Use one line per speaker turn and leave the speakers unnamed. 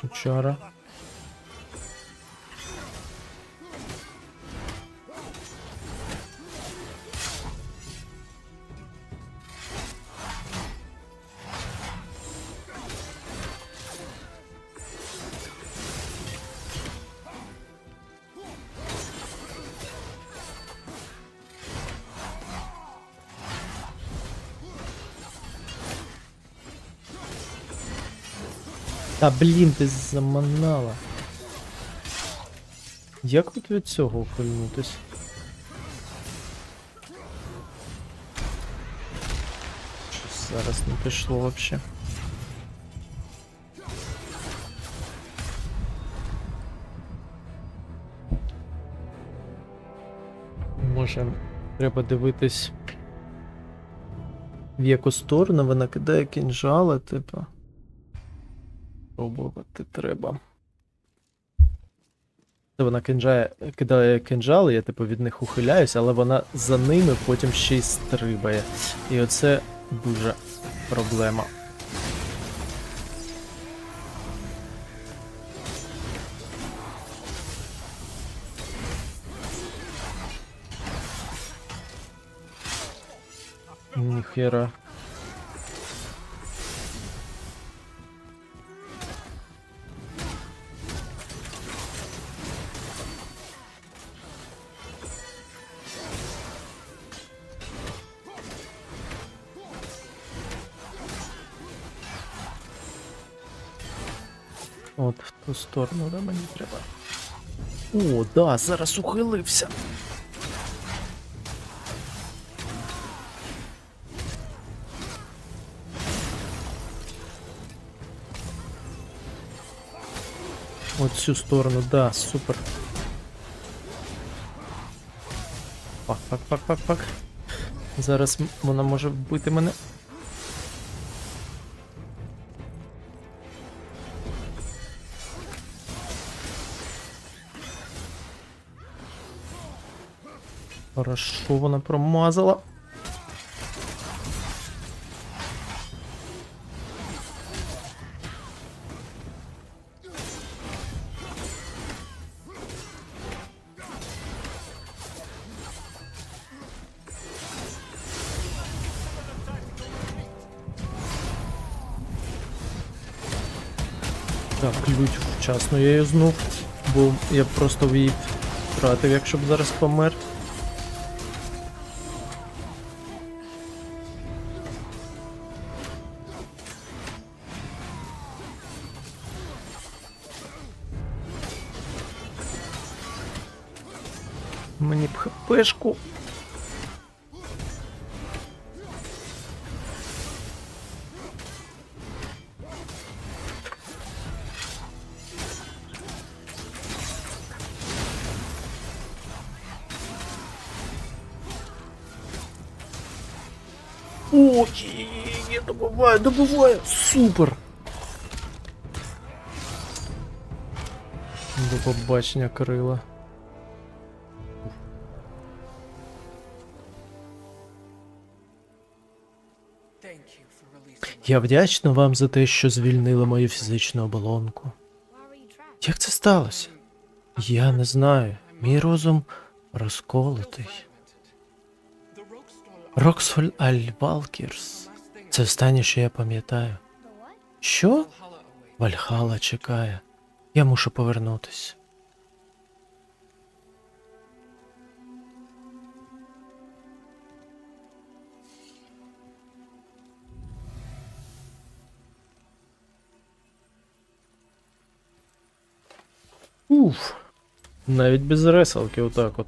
Сучара. Та блін, ти заманала. Як от від цього ухильнутись? Щось зараз не пішло вообще. Може, треба дивитись. В яку сторону вона кидає кінжали, типу. Пробувати треба. Це вона кинжає, кидає кинжали, я типу від них ухиляюсь, але вона за ними потім ще й стрибає. І оце дуже проблема. Ніхера. От в ту сторону, да, мені треба. О, да, зараз ухилився. От цю сторону, да, супер. Пак, пак, пак, пак, пак. Зараз вона може вбити мене. Хорошо, вона промазала. Так, ключ вчасно я юзнув, бо я просто в її втратив, якщо б зараз помер. Мені б хпшку. О, я добиваю, добиваю, супер. До побачення, крила. Я вдячна вам за те, що звільнили мою фізичну оболонку. Як це сталося? Я не знаю. Мій розум розколотий. Роксфоль Альвалкірс. Це останнє, що я пам'ятаю. Що? Вальхала чекає. Я мушу повернутись. Уф. Навіть без реселки отак от.